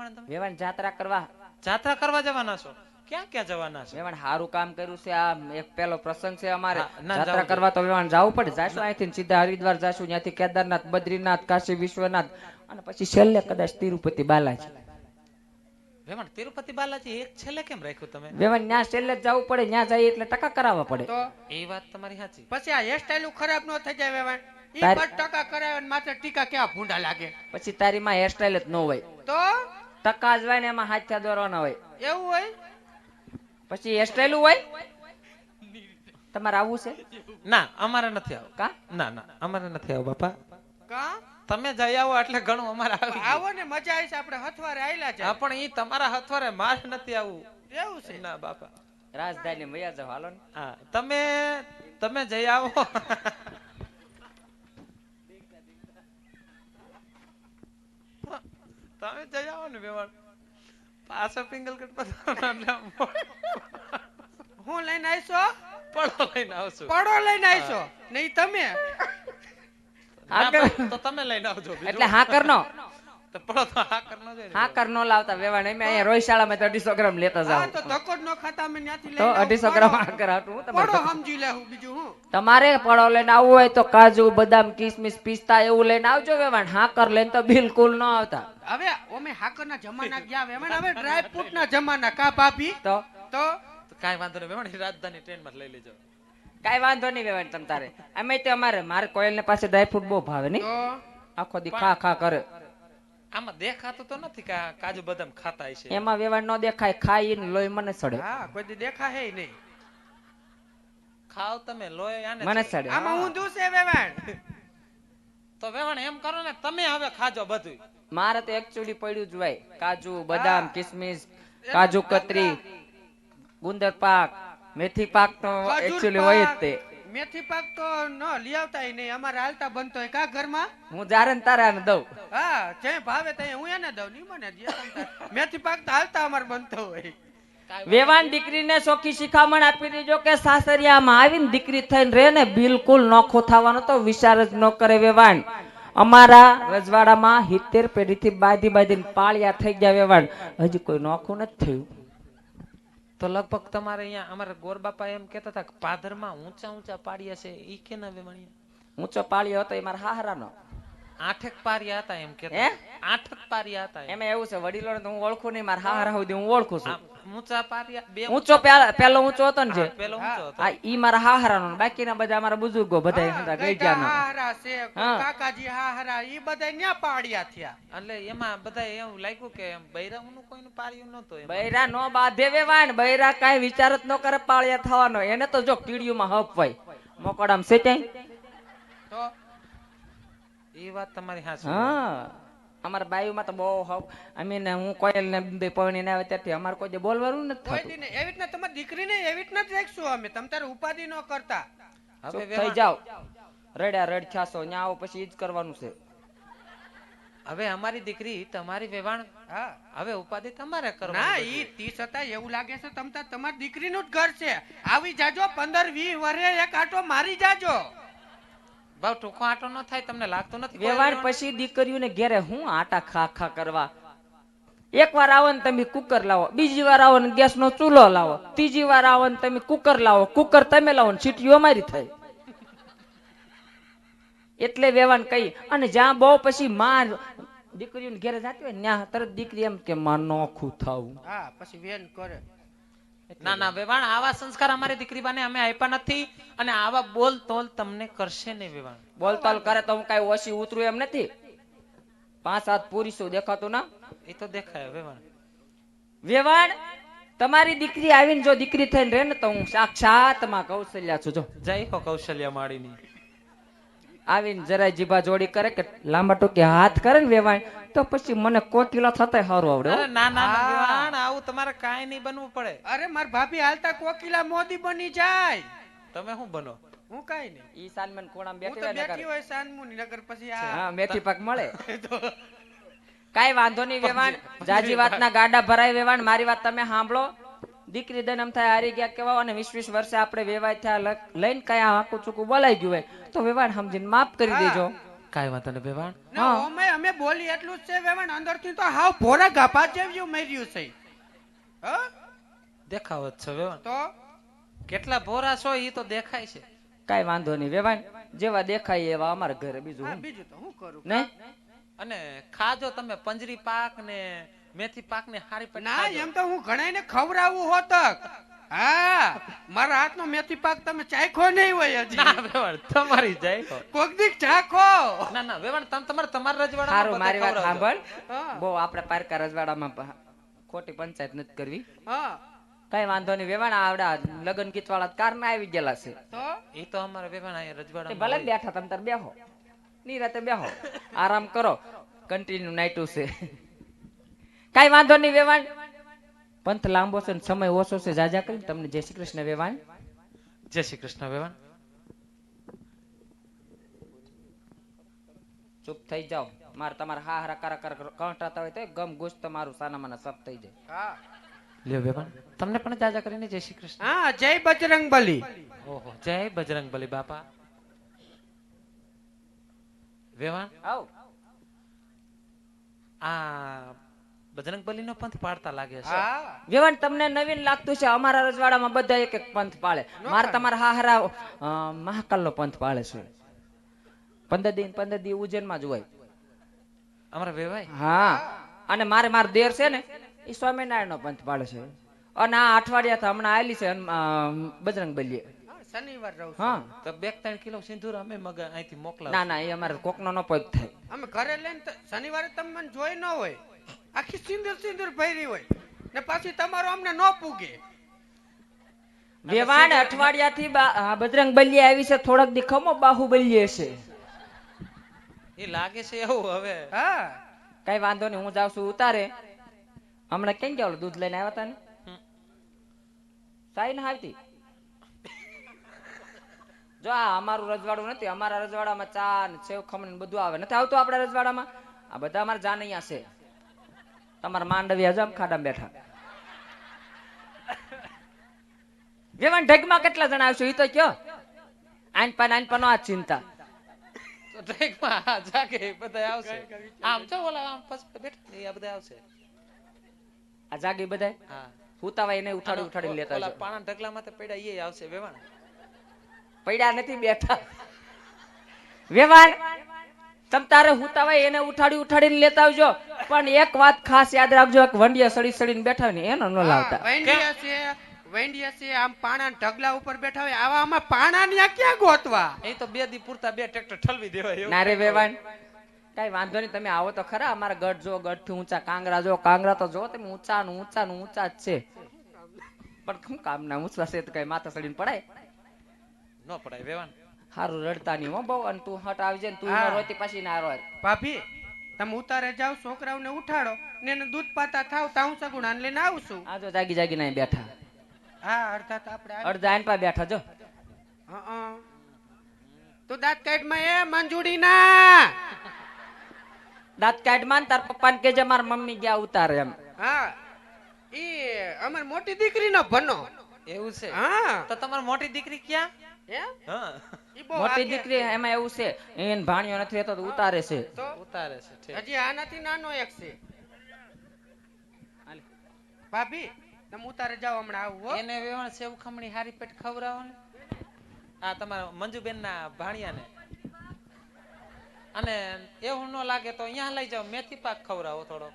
વેવાણ તમે? વેવાણ જાત્રા કરવા. જાત્રા કરવા જવાના છો? ક્યાં ક્યાં જવાના છો? વેવાણ સારું કામ કર્યું છે આ એક પેલો પ્રસંગ છે અમારે. જાત્રા કરવા તો વેવાણ જવું પડે. જાશું અહીંથી સીધા હરિદ્વાર જાશું ત્યાંથી કેદારનાથ બદ્રીનાથ કાશી વિશ્વનાથ અને પછી છેલ્લે કદાચ તિરુપતિ બાલાજી. વેવાણ તિરુપતિ બાલાજી એક છેલ્લે કેમ રાખ્યું તમે? વેવાણ ત્યાં છેલ્લે જ જવું પડે ત્યાં જાય એટલે ટકા કરાવવા પડે. તો? એ વાત તમારી સાચી. પછી આ હેરસ્ટાઈલ ખરાબ ન થઈ જાય વેવાણ. ઈ પર ટકા કરાવે માત્ર ટીકા કેવા ભૂંડા લાગે? પછી તારી માં હેરસ્ટાઈલ જ ન હોય. તો? ટકા જ હોય ને એમાં હાથ્યા દોરવાના હોય. એવું હોય? પછી હેરસ્ટાઈલું હોય? તમારે આવું છે? ના અમારે નથી આવું. કા? ના ના અમારે નથી આવું બાપા. કા? તમે જઈ આવો એટલે ઘણું અમારે આવી આવો ને મજા આવી છે આપણે હથવારે આયલા છે. પણ ઈ તમારા હથવારે માર નથી આવું. એવું છે? ના બાપા. રાજધાની મૈયા જાવ હાલો ને. હા તમે તમે જઈ આવો. તમે જઈ આવો ને વેવાણ પાછો પિંગલ કટ હું લઈને આવીશો? પડો લઈને આવશો પડો લઈને આવીશો. નહીં તમે. તો તમે લઈને આવજો એટલે હા કરનો. તો પડો તો હા નો જોઈએ ને. નો લાવતા વેવાણ અમે અહીંયા રોહિશાળામાં તો અઢીસો ગ્રામ લેતા જાવ તો ધક્કો ન ખાતા અમે ત્યાંથી તો અઢીસો ગ્રામ હા હાટું હું પડો તમારે સમજી લેવું બીજું હું. તમારે પડો લઈને આવવું હોય તો કાજુ બદામ કિસમિસ પિસ્તા એવું લઈને આવજો વેવાણ હાકર લઈને તો બિલકુલ ન આવતા. હવે અમે હાકરના જમાના ગયા વેવાણ હવે ડ્રાય ફ્રૂટ ના જમાના. કા ભાભી? તો? તો? તો વાંધો નહીં વેવાણ રાજધાની ટ્રેનમાં લઈ લેજો. કાઈ વાંધો નહીં વેવાણ તમ તારે. અમે તો અમારે મારે કોયલ ને પાસે ડ્રાયફ્રૂટ બહુ ભાવે નહીં. આખો દી ખા ખા કરે. આમાં દેખાતું તો નથી કે કાજુ બદામ ખાતા છે. એમાં વ્યવહાર ન દેખાય ખાઈ લોહી મને સડે. હા કોઈ દી દેખા હે નહીં. ખાવ તમે લોહી આને મને સડે. આમાં ઊંધું છે વ્યવહાર. તો વ્યવહાર એમ કરો ને તમે હવે ખાજો બધું મારે તો એકચુલી પડ્યું જ હોય. કાજુ બદામ કિસમિસ કાજુ કતરી ગુંદર પાક મેથી પાક તો ખજૂર હોય જ તે. મેથી પાક તો ન લઈ આવતા નહીં. અમારે હાલતા બનતો હોય કા ઘરમાં. હું જારે ને તારે આને દઉં. હા જે ભાવે તે હું એને દઉં. નહીં મને જે મેથી પાક તો હાલતા અમારે બનતો હોય. વેવાન દીકરીને ચોખ્ખી શિખામણ આપી દેજો કે સાસરિયામાં આવીને દીકરી થઈને રહે ને બિલકુલ નોખો થવાનો તો વિચાર જ ન કરે વેવાન અમારા રજવાડામાં હિત્તેર પેઢીથી બાંધી બાંધીને પાળિયા થઈ ગયા વેવાણ. હજી કોઈ નોખું નથી થયું. તો લગભગ તમારે અહીંયા અમારા ગોરબાપા એમ કહેતા હતા કે પાદરમાં ઊંચા ઊંચા પાડિયા છે, ઈ કે ના વેવાણિયા ઊંચો પાળિયો હતો એ મારા હાહરાનો. આઠેક પારિયા હતા એમ કે આઠક પારિયા હતા એમ. એવું છે વડીલો તો હું ઓળખું નહીં મારા હાહરા સુધી હું ઓળખું છું. ઊંચા પારિયા બે ઊંચો પેલો ઊંચો હતો ને જે? હા, પેલો ઊંચો હતો. આ ઈ મારા હાહરાનો બાકીના બધા અમારા બુઝુર્ગો બધા હતા ગઈઢા ગઈઢાનો. હાહરા છે કાકાજી હાહરા ઈ બધા ન્યા પાડ્યા થયા. એટલે એમાં બધા એવું લાગ્યું કે એમ બૈરાઓનું કોઈનું પાર્યું નહોતું બૈરા નો બાધે વેવાય બૈરા કઈ વિચાર જ ન કરે પાળિયા થવાનો. એને તો જો કીડીયુંમાં હપ હોય. મોકડામ સેચાય તો એ વાત તમારી સાચી હા. અમારા બાયુમાં તો બહુ હવ. અમે ને હું કોયલ ને બે પવની ને આવે ત્યારથી અમારે કોઈ બોલવાનું નથી કોઈ થતું. દી નહીં. એવી રીતના તમારી દીકરીને એવી રીતના જ રાખશું અમે. તમ તારે ઉપાધિ ન કરતા. હવે થઈ જાવ રડ્યા રડ છાસો ન્યા આવો પછી ઈ જ કરવાનું છે. હવે અમારી દીકરી તમારી વેવાણ હા. હવે ઉપાધિ તમારે ના કરવાની ઈ તી છતાં એવું લાગે છે તમ તાર તમારી દીકરીનું જ ઘર છે. આવી જાજો પંદર વીસ વરે એક આટો મારી જાજો. ભાવ ટૂંકો આટો ન થાય તમને લાગતું નથી વેવાણ? પછી દીકરીઓને ઘેરે હું આટા ખા ખા કરવા? એક વાર આવો ને તમે કુકર લાવો બીજી વાર આવો ને ગેસ નો ચૂલો લાવો ત્રીજી વાર આવો ને તમે કુકર લાવો કુકર તમે લાવો ને સીટીઓ અમારી થાય. એટલે વેવાન કહી અને જ્યાં બહુ પછી માં દીકરીઓને ઘેરે જાતી હોય ત્યાં તરત દીકરી એમ કે માં નોખું થવું હા પછી વેન કરે. ના ના વેવાણ આવા સંસ્કાર અમારી દીકરી બાને અમે આપ્યા નથી અને આવા બોલ તોલ તમને કરશે નહીં વેવાણ. બોલતાલ કરે તો હું કઈ ઓછી ઉતરું એમ નથી. પાંચ હાથ પૂરીશું દેખાતું ના? એ તો દેખાય વેવાણ. વેવાણ તમારી દીકરી આવીને જો દીકરી થઈને રહે ને તો હું સાક્ષાતમાં કૌશલ્યા છું જો. જય હો કૌશલ્યા માળીની આવીને જરાય જીભા જોડી કરે કે લાંબા ટૂંકી હાથ કરે ને વેવાય તો પછી મને કોકિલા થતા સારું આવડે અરે ના ના ના, વેવાણ આવું તમારે કાંઈ નહીં બનવું પડે. અરે માર ભાભી હાલતા કોકિલા મોદી બની જાય. તમે શું બનો? હું કાઈ નહીં. ઈ સાનમન કોણામ હું બેઠી તો હોય ને બેઠી કરે. હોય સાનમુની નગર પછી આ હા મેથી પાક મળે. કાઈ વાંધો નહીં વેવાણ. જાજી વાતના ગાડા ભરાય વેવાણ. મારી વાત તમે સાંભળો. દીકરી દનમ થાય હારી ગયા કેવા અને વીસ વીસ વર્ષે આપણે વેવાય થયા લઈને કયા હાકું ચૂકું બોલાઈ ગયું હોય તો વેવાણ સમજીને માફ કરી દેજો. કાંઈ વાંધો નહીં વેવાણ. અમે બોલી એટલું જ છે વેવાણ અંદરથી તો હાવ ભોરા ગાભા જેવું મર્યું છે. હ? દેખાવ જ છે વેવાણ. તો? કેટલા ભોરા છો એ તો દેખાય છે. કાઈ વાંધો નહીં વેવાણ જેવા દેખાય એવા અમારા ઘરે બીજું બીજું તો હું કરું? ને? અને ખાજો તમે પંજરી પાક ને મેથી પાક ને હારી પેટ ના એમ તો હું ઘણાયને ખવડાવું હોતક. હા મારા હાથનો મેથી પાક તમે ચાખો નહીં હોય હજી. ના વેવાણ તમારી ચાખો કોક દીક ચાખો. ના ના વેવાણ તમે તમારે તમારા સારું મારી વાત સાંભળ. બહુ આપણે પારકા રજવાડામાં ખોટી પંચાયત નથી કરવી. હા. કઈ વાંધો નહીં વેવાણ આવડા લગન ગીત વાળા કાર ના આવી ગયેલા છે. તો? એ તો અમારે વેવાણ અહીંયા રજવાડા ભલે બેઠા તમે તાર બેહો. નિરાતે બેહો. આરામ કરો. કન્ટિન્યુ નાઈટું છે. કઈ વાંધો નહીં વેવાણ. પંથ લાંબો છે ને સમય ઓછો છે જાજા કરી તમને જય શ્રી કૃષ્ણ વેવાણ. જય શ્રી કૃષ્ણ વેવાણ. ચૂપ થઈ જાઓ. મારે તમારા હા હરા કરા કર કંટાતા હોય તો ગમ ગુસ્ત તમારું સાના માના સબ થઈ જાય. હા. લ્યો વેવાણ તમને પણ જાજા કરીને જય શ્રી કૃષ્ણ. હા જય બજરંગ બલી. ઓહો જય બજરંગ બલી બાપા. વેવાણ આવ. આ બજરંગ બલીનો પંથ પાડતા લાગે છે. વિવન તમને નવીન લાગતું છે અમારા રજવાડામાં બધા એક એક પંથ પાળે મારે તમારા હાહરા હારા મહાકાલ નો પંથ પાળે છે. પંદર દિન પંદર દી ઉજ્જૈનમાં જ હોય. અમારા વેવાય હા. અને મારે માર દેર છે ને એ સ્વામિનારાયણ નો પંથ પાળે છે. અને આ અઠવાડિયા હમણાં આવેલી છે બજરંગ બલીએ. હા, શનિવાર રહું છું. હા. તો બે ત્રણ કિલો સિંદૂર અમે મગ અહીંથી મોકલા ના ના એ અમારે કોકનો નો પગ થાય. અમે ઘરે લઈને શનિવારે તમે મને જોઈ ન હોય. આખી સિંદર સિંદૂર ભરી હોય. ને પાછી તમારો અમને ન પૂગે. વેવાણ અઠવાડિયા થી બજરંગ બલીએ આવી છે થોડાક દી ખમો બાહુબલીએ છે. એ લાગે છે એવું હવે. હા. કઈ વાંધો નહીં હું જાઉં છું ઉતારે. હમણાં કેમ કે દૂધ લઈને આવ્યા હતા ને. સાઈ ને હાલતી? જો આ અમારું રજવાડું નથી અમારા રજવાડામાં ચા ને સેવ ખમણ ને બધું આવે. નથી આવતું આપણા રજવાડામાં? આ બધા અમારા જાનૈયા છે. તમારા માંડવી આમ ખાડામાં બેઠા. વેવાણ ઢગમાં કેટલા જણા આવશે? એ તો કયો. આઈન પાન આઈન પાનો આ ચિંતા. તો આ જાગે બધા આવશે. આમ જો ઓલા આમ પછી બેઠા. ને આ બધા આવશે. આ જાગી બધા હા. હુતાવા એને ઉઠાડી ઉઠાડી લેતા ઓલા. પાણા ઢગલામાં તો પડ્યા એ આવશે વેવાણ. પડ્યા નથી બેઠા. વેવાણ તમ તારે હુતાવા એને ઉઠાડી ઉઠાડીને લેતા આવજો. પણ એક વાત ખાસ યાદ રાખજો એક વંડિયા સડી સડીને બેઠા ને એનો ન લાવતા. વંડિયા છે વંડિયા છે આમ પાણા ઢગલા ઉપર બેઠા હોય આવા આમાં પાણા ને ક્યાં ગોતવા? એ તો બે દી પૂરતા બે ટ્રેક્ટર ઠલવી દેવાય ના રે વેવાન કઈ વાંધો નહીં તમે આવો તો ખરા અમારા ગઢ જો ગઢથી ઊંચા કાંગરા જો કાંગરા તો જો તમે ઊંચા ને ઊંચા ને ઊંચા જ છે. પણ શું કામ ના ઊંચા છે તો કઈ માથા સડીને પડાય? ન પડાય વેવાન હારું રડતા નહીં હો બહુ અને તું હટ આવી જાય તું. રોતી પછી ના રોય. ભાભી તમે ઉતારે જાવ છોકરાઓને ઉઠાડો ને એને દૂધ પાતા થાવ તાઉ સગુણા લઈને આવશું આ તો જાગી જાગી ના બેઠા. હા અડધા તો આપણે અડધા આઈન પા બેઠા જો. હા તો દાંત કાઢમાં એ મંજુડી ના દાંત કાઢ માન તાર પપ્પાને કેજે માર મમ્મી ગયા ઉતારે એમ. હા. ઈ અમાર મોટી દીકરીનો ભનો એવું છે? હા. તો તમાર મોટી દીકરી ક્યાં? એમ? હા. મોટી દીકરી એમાં એવું છે એને ભાણિયો નથી રહેતો તો ઉતારે છે. તો ઉતારે છે હજી આનાથી નાનો એક છે. ભાભી તમે ઉતારે જાઓ હમણાં આવું એને વેવણ સેવ ખમણી હારી પેટ ખવડાવો ને આ તમારા મંજુબેન ના ભાણિયાને. અને એવું ન લાગે તો અહીંયા લઈ જાઓ મેથી પાક ખવડાવો થોડો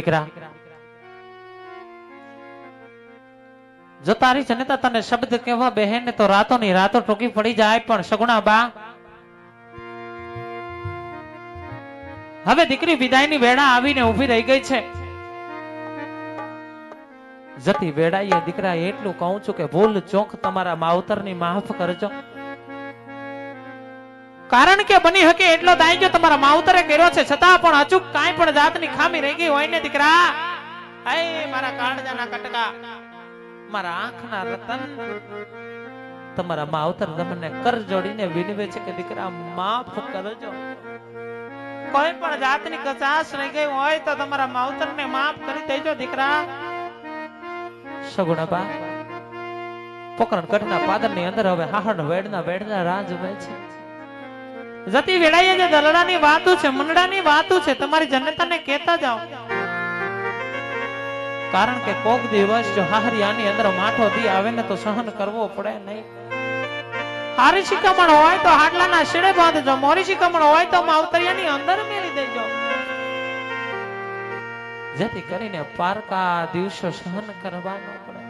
દીકરા, જો તારી જનતા તને શબ્દ કહેવા બહેન ને તો રાતો ની રાતો ટોકી પડી જાય પણ સગુણા બા, હવે દીકરી વિદાયની વેળા આવીને ઊભી રહી ગઈ છે. જતી વેળાએ દીકરા એટલું કહું છું કે ભૂલ ચોક તમારા માવતરની માફ કરજો. કારણ કે બની હકે એટલો દાયજો તમારા માવતરે કર્યો છે. છતાં પણ અચૂક કાંઈ પણ જાતની ખામી રહી ગઈ હોય ને દીકરા. હે મારા કાળજાના કટકા. મારા આંખના રતન. તમારા માવતર તમને કર જોડીને વિનવે છે કે દીકરા, માફ કરજો. કોઈ પણ જાતની કચાશ રહી ગઈ હોય તો તમારા માવતરને માફ કરી દેજો દીકરા. સગુણાબા પોકરણ કટના પાદરની અંદર હવે હાહણ વેડના વેડના રાજ હોય છે. જતી વેળાએ જે દલડાની વાતો છે, મંડળાની વાતો છે, તમારી જનતાને કહેતા જાઓ. કારણ કે કોક દિવસ જો હાહરિયાની અંદર માઠો દી આવે ને તો સહન કરવો પડે નહીં. હારી શિકમણ હોય તો હાડલાના શેડે બાંધજો મોરી શિકમણ હોય તો માવતરિયાની અંદર મેલી દેજો. જેથી કરીને પારકા દિવસો સહન કરવા પડે.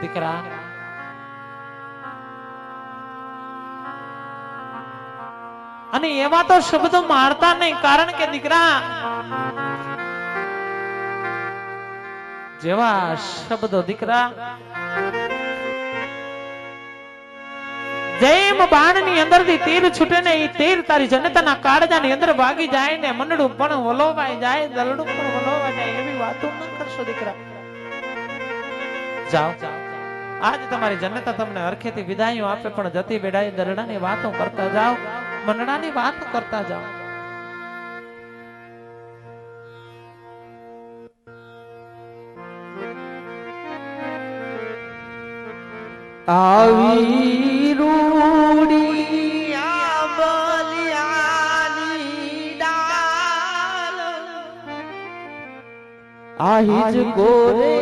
દીકરા અને એવા તો શબ્દો મારતા નહીં, કારણ કે દીકરા, જેવા શબ્દો દીકરા, જેમ બાણની અંદરથી તીર છૂટે ને એ તીર તારી જનતાના કાળજાની અંદર વાગી જાય ને મંડળું પણ વલોવાય જાય, દલડું પણ વલોવાય જાય, એવી વાતો ન કરશો દીકરા. જાઓ. આજ તમારી જનતા તમને હરખેથી વિદાયો આપે, પણ જતી બેડાઈ દરડાની વાતો કરતા જાઓ. મનડાની વાત કરતા જાઓ. આવી રૂડી આંબલિયાની ડાળ. આહી જ ગોરે